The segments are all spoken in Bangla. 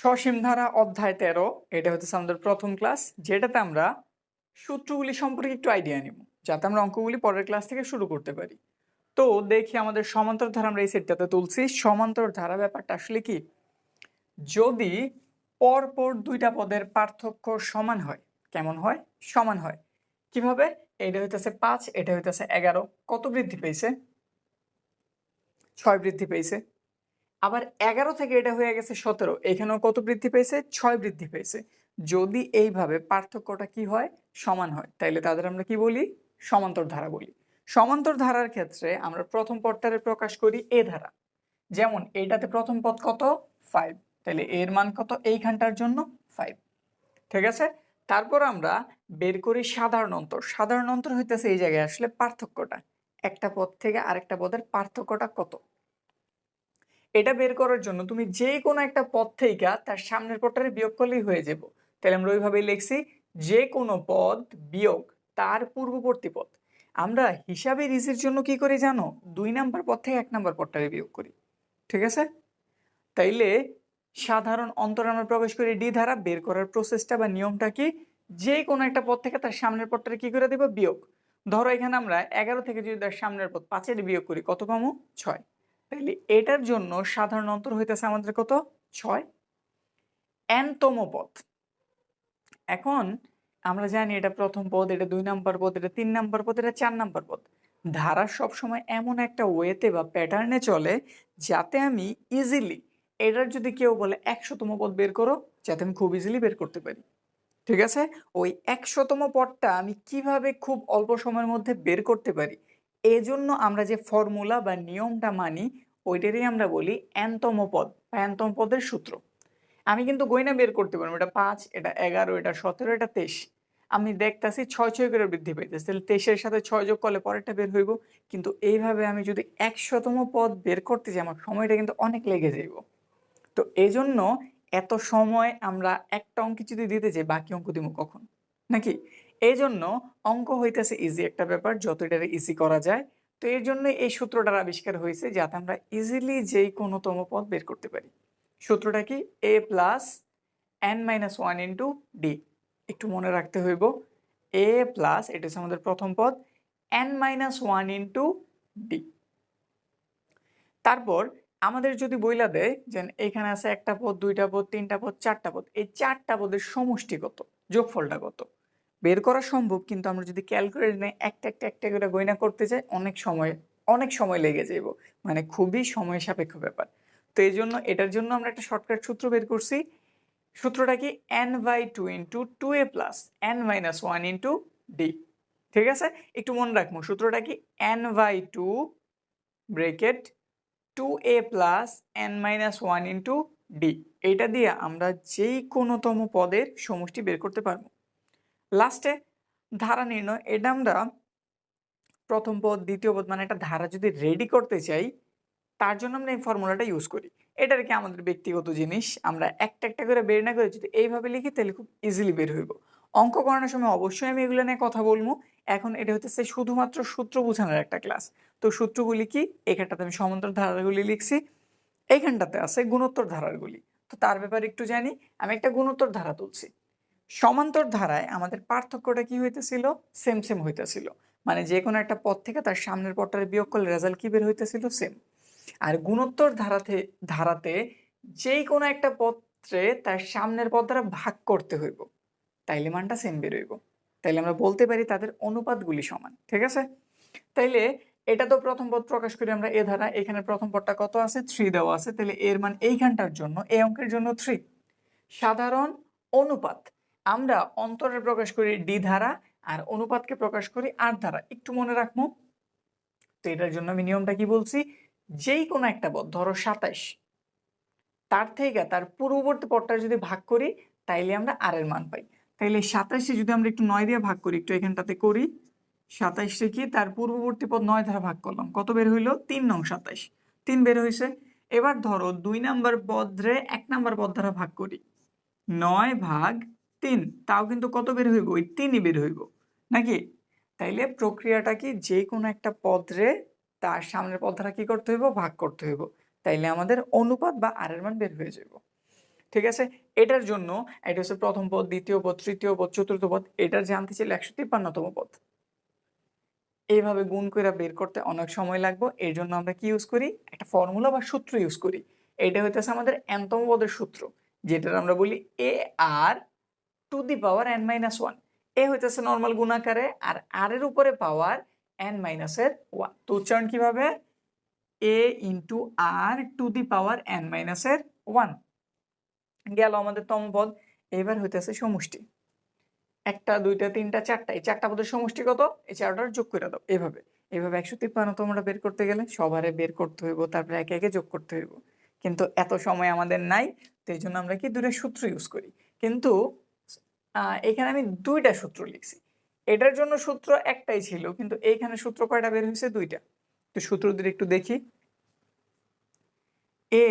সসীম ধারা অধ্যায় তেরো, এটা হচ্ছে আমাদের প্রথম ক্লাস যেটাতে আমরা সূত্রগুলি সম্পর্কে একটু আইডিয়া নিব, যাতে আমরা অঙ্কগুলি পরের ক্লাস থেকে শুরু করতে পারি। তো দেখি আমাদের সমান্তর ধারা আমরা এই সেটটাতে তুলছি। সমান্তর ধারা ব্যাপারটা আসলে কি? যদি পরপর দুইটা পদের পার্থক্য সমান হয়, কেমন হয়? সমান হয়। কীভাবে? এটা হইতেছে পাঁচ, এটা হইতেছে এগারো। কত বৃদ্ধি পেয়েছে? ছয় বৃদ্ধি পেয়েছে। আবার এগারো থেকে এটা হয়ে গেছে সতেরো। এখানেও কত বৃদ্ধি পেয়েছে? ছয় বৃদ্ধি পেয়েছে। যদি এইভাবে পার্থক্যটা কি হয়? সমান হয়। তাইলে তাদের আমরা কি বলি? সমান্তর ধারা বলি। সমান্তর ধারার ক্ষেত্রে আমরা প্রথম পদটারে প্রকাশ করি এ ধারা। যেমন এটাতে প্রথম পদ কত? ফাইভ তাহলে এর মান কত? এইখানটার জন্য ফাইভ ঠিক আছে? তারপর আমরা বের করি সাধারণ অন্তর। সাধারণ অন্তর হইতেছে এই জায়গায় আসলে পার্থক্যটা। একটা পদ থেকে আরেকটা পদের পার্থক্যটা কত? এটা বের করার জন্য তুমি যে কোনো একটা পদ থেকে তার সামনের পদটারে বিয়োগ করলেই হয়ে যাব। তাহলে আমরা ওইভাবেই লিখছি যে কোনো পদ বিয়োগ তার পূর্ববর্তী পদ আমরা হিসাবে রিজের জন্য কি করি জানো? দুই নাম্বার পদ থেকে এক নাম্বার পদটারে বিয়োগ করি। ঠিক আছে? তাইলে সাধারণ অন্তর আমরা প্রবেশ করি ডি ধারা, বের করার প্রসেসটা বা নিয়মটা কি? যে কোনো একটা পদ থেকে তার সামনের পদটারে কি করে দেবো? বিয়োগ। ধরো এখানে আমরা এগারো থেকে যদি তার সামনের পদ পাঁচের বিয়োগ করি, কত পামো ছয়। তাহলে এটার জন্য সাধারণ অন্তর হইতেছে আমাদের কত? ছয়। এনতম পদ। এখন আমরা জানি এটা প্রথম পদ, এটা দুই নাম্বার পদ, এটা তিন নাম্বার পদ, এটা চার নাম্বার পদ। ধারা সবসময় এমন একটা ওয়েতে বা প্যাটার্নে চলে যাতে আমি ইজিলি এটার যদি কেউ বলে একশোতম পদ বের করো, যাতে আমি খুব ইজিলি বের করতে পারি। ঠিক আছে? ওই একশোতম পদটা আমি কীভাবে খুব অল্প সময়ের মধ্যে বের করতে পারি? এজন্য আমরা যে ফর্মুলা বা নিয়মটা মানি, ওইটারই আমরা বলি অ্যান্তম পদ বা অ্যান্তম পদের সূত্র। আমি কিন্তু গয়না বের করতে পারব এটা পাঁচ, এটা এগারো, এটা সতেরো, এটা তেইশ। আমি দেখতাছি ছয় ছয় করে বৃদ্ধি পাইতেছে। তাহলে তেইশের সাথে ছয় যোগ করলে পরেরটা বের হইব। কিন্তু এইভাবে আমি যদি একশোতম পদ বের করতে যাই, আমার সময়টা কিন্তু অনেক লেগে যাইব। তো এই জন্য এত সময় আমরা একটা অঙ্ক যদি দিতে যাই, বাকি অঙ্ক দিব কখন? নাকি? এই জন্য অঙ্ক হইতেছে ইজি একটা ব্যাপার যত এটা ইজি করা যায়। তো এর জন্য এই সূত্রটার আবিষ্কার হয়েছে যাতে আমরা ইজিলি যেই কোনোতম পদ বের করতে পারি। সূত্রটা কি? A plus N minus one into D একটু মনে রাখতে হইব। এ প্লাস এটা হচ্ছে আমাদের প্রথম পদ N minus one into D তারপর আমাদের যদি বইলা দেয় যে এখানে আছে একটা পদ, দুইটা পদ, তিনটা পদ, চারটা পদ, এই চারটা পদের সমষ্টি কত? যোগফলটা কত? বের করা সম্ভব, কিন্তু আমরা যদি ক্যালকুলেট নেই একটা একটা একটা করে গয়না করতে যাই, অনেক সময় অনেক সময় লেগে যাইব মানে খুবই সময় সাপেক্ষ ব্যাপার। তো এই জন্য এটার জন্য আমরা একটা শর্টকাট সূত্র বের করছি। সূত্রটা কি? N by two into two A plus N minus one into D ঠিক আছে? একটু মনে রাখব, সূত্রটা কি? N by two bracket two A plus N minus one into D এইটা দিয়ে আমরা যেই কোনোতম পদের সমষ্টি বের করতে পারব। লাস্টে ধারা নির্ণয়, এটা আমরা প্রথম পদ, দ্বিতীয় পদ মানে একটা ধারা যদি রেডি করতে চাই, তার জন্য আমরা এই ফর্মুলাটা ইউজ করি। এটার কি আমাদের ব্যক্তিগত জিনিস, আমরা একটা একটা করে বের না করে যদি এইভাবে লিখি, তাহলে খুব ইজিলি বের হইব। অঙ্ক করানোর সময় অবশ্যই আমি এগুলো নিয়ে কথা বলব। এখন এটা হচ্ছে শুধুমাত্র সূত্র বোঝানোর একটা ক্লাস তো সূত্রগুলি কি? এখানটাতে আমি সমান্তর ধারাগুলি লিখছি। এইখানটাতে আছে গুণোত্তর ধারাগুলি। তো তার ব্যাপারে একটু জানি। আমি একটা গুণোত্তর ধারা তুলছি। সমান্তর ধারায় আমাদের পার্থক্যটা কি হইতেছিল? সেম সেম হইতেছিল। মানে যে কোনো একটা পদ থেকে তার সামনের পদটার বিয়োগ করলে রেজাল্ট কি বের হইতেছিল? সেম আর গুণোত্তর ধারাতে ধারাতে যেই কোনো একটা পত্রে তার সামনের পদ দ্বারা ভাগ করতে হইব। তাইলে মানটা সেম বের হইব। তাইলে আমরা বলতে পারি তাদের অনুপাতগুলি সমান, ঠিক আছে? তাইলে এটা তো প্রথম পদ প্রকাশ করি আমরা এ ধারা এখানে প্রথম পদটা কত আছে? থ্রি দেওয়া আছে। তাহলে এর মান এইখানটার জন্য, এই অঙ্কের জন্য থ্রি সাধারণ অনুপাত। আমরা অন্তরে প্রকাশ করি ডি ধারা আর অনুপাতকে প্রকাশ করি আর ধারা। একটু মনে রাখব। তো এটার জন্য আমি নিয়মটা কি বলছি? যেই কোনো একটা পদ, ধরো সাতাইশ তার থেকে তার পূর্ববর্তী পদটা যদি ভাগ করি, তাইলে আমরা আর এর মান পাই। তাইলে সাতাইশে যদি আমরা একটু নয় দিয়ে ভাগ করি, একটু এখানটাতে করি সাতাইশে কি তার পূর্ববর্তী পদ নয় ধারা ভাগ করলাম। কত বের হইল? তিন নং সাতাইশ তিন বের হয়েছে এবার ধরো দুই নাম্বার পদরে এক নাম্বার পদ দ্বারা ভাগ করি। নয় ভাগ তিন, তাও কিন্তু কত বের হইব? ওই তিনই বের হইব। নাকি? তাইলে প্রক্রিয়াটা কি যে কোনো একটা পদরে তার সামনের পদ দ্বারা কি করতে হইব? ভাগ করতে হইব। তাইলে আমাদের অনুপাত বা আর এর মান বের হয়ে যাব ঠিক আছে? এটার জন্য, এটা হচ্ছে প্রথম পদ, দ্বিতীয় পদ, তৃতীয় পদ, চতুর্থ পদ, এটার জানতে ছিল একশো তিপ্পান্নতম পদ। এইভাবে গুণ করে বের করতে অনেক সময় লাগবে। এর জন্য আমরা কি ইউজ করি? একটা ফর্মুলা বা সূত্র ইউজ করি। এটা হইতেছে আমাদের এনতম পদের সূত্র যেটা আমরা বলি A R to the power N minus one A হইতেছে নর্মাল গুণাকারে আর আর এর উপরে পাওয়ার এন মাইনাসের ওয়ান তো উচ্চারণ কীভাবে? A into R to the power N মাইনাসের ওয়ান গেল আমাদের তম পদ এবার হইতেছে সমষ্টি। একটা, দুইটা, তিনটা, চারটা, এই চারটা পদের সমষ্টি কত? এই চারটার যোগ করে দাও, এভাবে। এভাবে একশো তিপ্পান্ন তোমরা বের করতে গেলে সবারে বের করতে হইব, তারপরে একে একে যোগ করতে হইব। কিন্তু এত সময় আমাদের নাই, তো এই জন্য আমরা কি দুটো সূত্র ইউজ করি। কিন্তু এখানে আমি দুইটা সূত্র লিখছি। এটার জন্য সূত্র একটাই ছিল, কিন্তু এইখানে সূত্র কয়টা বের হয়েছে? দুইটা। তো সূত্র দুটো একটু দেখি। এ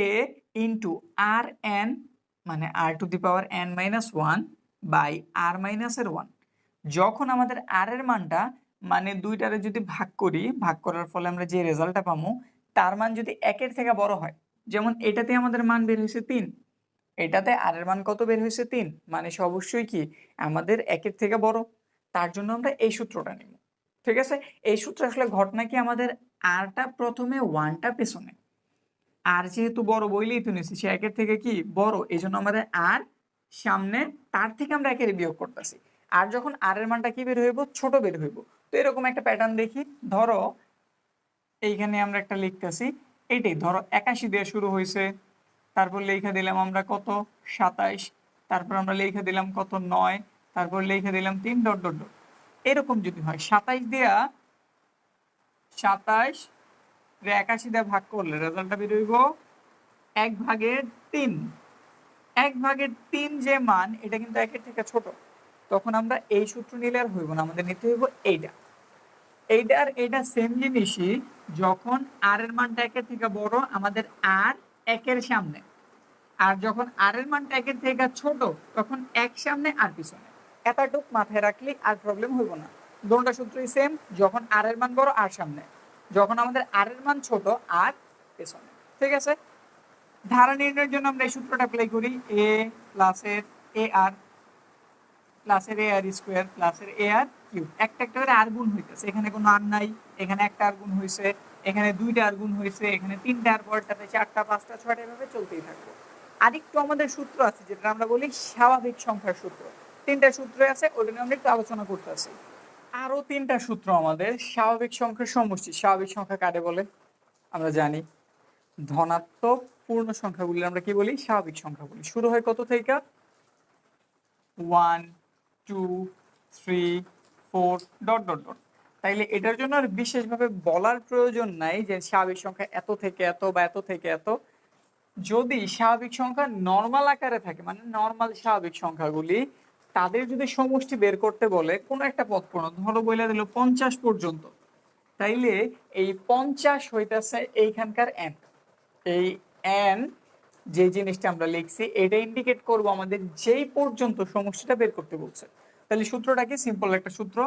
ইন্টু আর এন মানে R to the power N minus one by R মাইনাসের ওয়ান যখন আমাদের আর এর মানটা মানে দুইটারে যদি ভাগ করি, ভাগ করার ফলে আমরা যে রেজাল্টটা পাবো তার মান যদি একের থেকে বড় হয়, যেমন এটাতে আমাদের মান বের হয়েছে তিন। এটাতে আর এর মান কত বের হয়েছে? তিন। মানে সে অবশ্যই কি? আমাদের একের থেকে বড়। তার জন্য আমরা এই সূত্রটা নিব। ঠিক আছে? এই সূত্র আসলে ঘটনা কি? আমাদের আরটা প্রথমে ওয়ানটা পেছনে। আর যেহেতু বড় বইলেই তো নিচ্ছি সে একের থেকে কি? বড়। এই জন্য আমাদের আর সামনে, তার থেকে আমরা একের বিয়োগ করতেছি। আর যখন আর এর মানটা কি বের হইব? ছোট বের হইব। তো এরকম একটা প্যাটার্ন দেখি। ধরো, এইখানে আমরা একটা লিখতেছি। এইটাই, ধরো, একাশি দিয়ে শুরু হয়েছে তারপর লেখা দিলাম আমরা কত? সাতাইশ। তারপর আমরা লেখা দিলাম কত? নয়। তারপর লেখা দিলাম তিন ডট ডট ডট। এরকম যদি হয়, সাতাইশ দেয়া সাতাইশ একাশি দিয়ে ভাগ করলে রেজাল্টটা বেরোইব এক ভাগের তিন। এক ভাগের তিন যে মান, এটা কিন্তু একের থেকে ছোট। তখন আমরা এই সূত্র নিলে আর হইব না, আমাদের নিতে হইব এইটা। এইটা আর এইটা সেম জিনিসই, যখন আর এর মানটা একের থেকে বড়, আমাদের আর একের সামনে। আর যখন আর এর মানটা একের থেকে ছোট, তখন এক সামনে আর পিছনে। এতটুক মাথায় রাখলে আর প্রবলেম হইব না। দুটোটা সূত্রই সেম যখন আর এর মান বড়, আর সামনে। যখন আমাদের আর এর মান ছোট, আর পেছনে। ঠিক আছে? ধারা নির্ণয়ের জন্য আমরা এই সূত্রটা অ্যাপ্লাই করি এ প্লাসের এ আর প্লাসের এ আর স্কোয়ার প্লাসের এ আর কিউব একটা একটা করে আর গুণ হইতেছে। এখানে কোনো আর নাই, এখানে একটা আর গুণ হয়েছে এখানে দুইটা আর গুণ হয়েছে এখানে তিনটা আর পরটাতে চারটা, পাঁচটা, ছয়টা, এভাবে চলতেই থাকবে। আরেকটু আমাদের সূত্র আছে যেটা আমরা বলি স্বাভাবিক সংখ্যার সূত্র। তিনটা সূত্র আছে ওটা নিয়ে আমরা একটু আলোচনা করতেছি আরও তিনটা সূত্র আমাদের, স্বাভাবিক সংখ্যার সমষ্টি। স্বাভাবিক সংখ্যা কারে বলে? আমরা জানি। ধনাত্মক পূর্ণ সংখ্যাগুলি আমরা কি বলি? স্বাভাবিক সংখ্যা বলি। শুরু হয় কত থেকে? One, two, three, four, dot dot dot. তাইলে এটার জন্য আর বিশেষভাবে বলার প্রয়োজন নাই যে স্বাভাবিক সংখ্যা এত থেকে এত বা এত থেকে এত। যদি স্বাভাবিক সংখ্যা নর্মাল আকারে থাকে মানে নর্মাল স্বাভাবিক সংখ্যাগুলি, তাদের যদি সমষ্টি বের করতে বলে, কোনো একটা পথ পূর্ণ, ধরো বলে দিল পঞ্চাশ পর্যন্ত, তাইলে এই পঞ্চাশ হইতেছে এইখানকার এন এই এন যে জিনিসটা আমরা লিখছি, এটা ইন্ডিকেট করব আমাদের যেই পর্যন্ত সমষ্টিটা বের করতে বলছে। তাহলে সূত্রটা কি? সিম্পল একটা সূত্র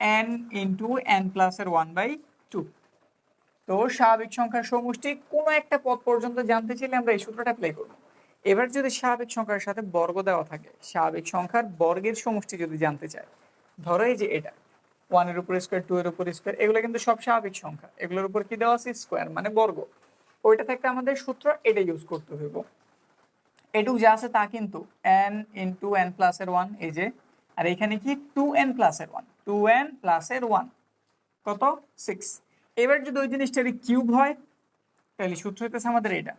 এন ইন্টু এন প্লাস এর ওয়ান বাই তো স্বাভাবিক সংখ্যার সমষ্টি কোনো একটা পদ পর্যন্ত জানতে চাইলে আমরা এই সূত্রটা অ্যাপ্লাই করব। এবার যদি স্বাভাবিক সংখ্যার সাথে বর্গ দেওয়া থাকে, স্বাভাবিক সংখ্যার বর্গের সমষ্টি যদি জানতে চাই ধরো এই যে এটা ওয়ানের উপর স্কোয়ার টু এর উপর স্কোয়ার এগুলো কিন্তু সব স্বাভাবিক সংখ্যা। এগুলোর উপর কি দেওয়া আছে? স্কোয়ার মানে বর্গ। ওইটা থাকতে আমাদের সূত্র এটা ইউজ করতে হইব। এটুক যা আছে তা কিন্তু এন ইন্টু এন প্লাস এর ওয়ান এই যে, আর এখানে কি টু এন প্লাস এর ওয়ান টু এন প্লাস এর ওয়ান কত? সিক্স এবার যদি ওই জিনিসটা কিউব হয়, তাহলে সূত্র হইতেছে আমাদের এটা।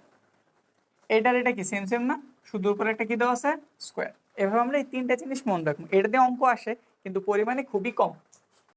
এটার এটা কি? সেম সেম না? শুধু উপরে একটা কি দেওয়া আছে? স্কোয়ার এভাবে আমরা এই তিনটা জিনিস মনে রাখব। এটা দিয়ে অঙ্ক আসে, কিন্তু পরিমাণে খুবই কম।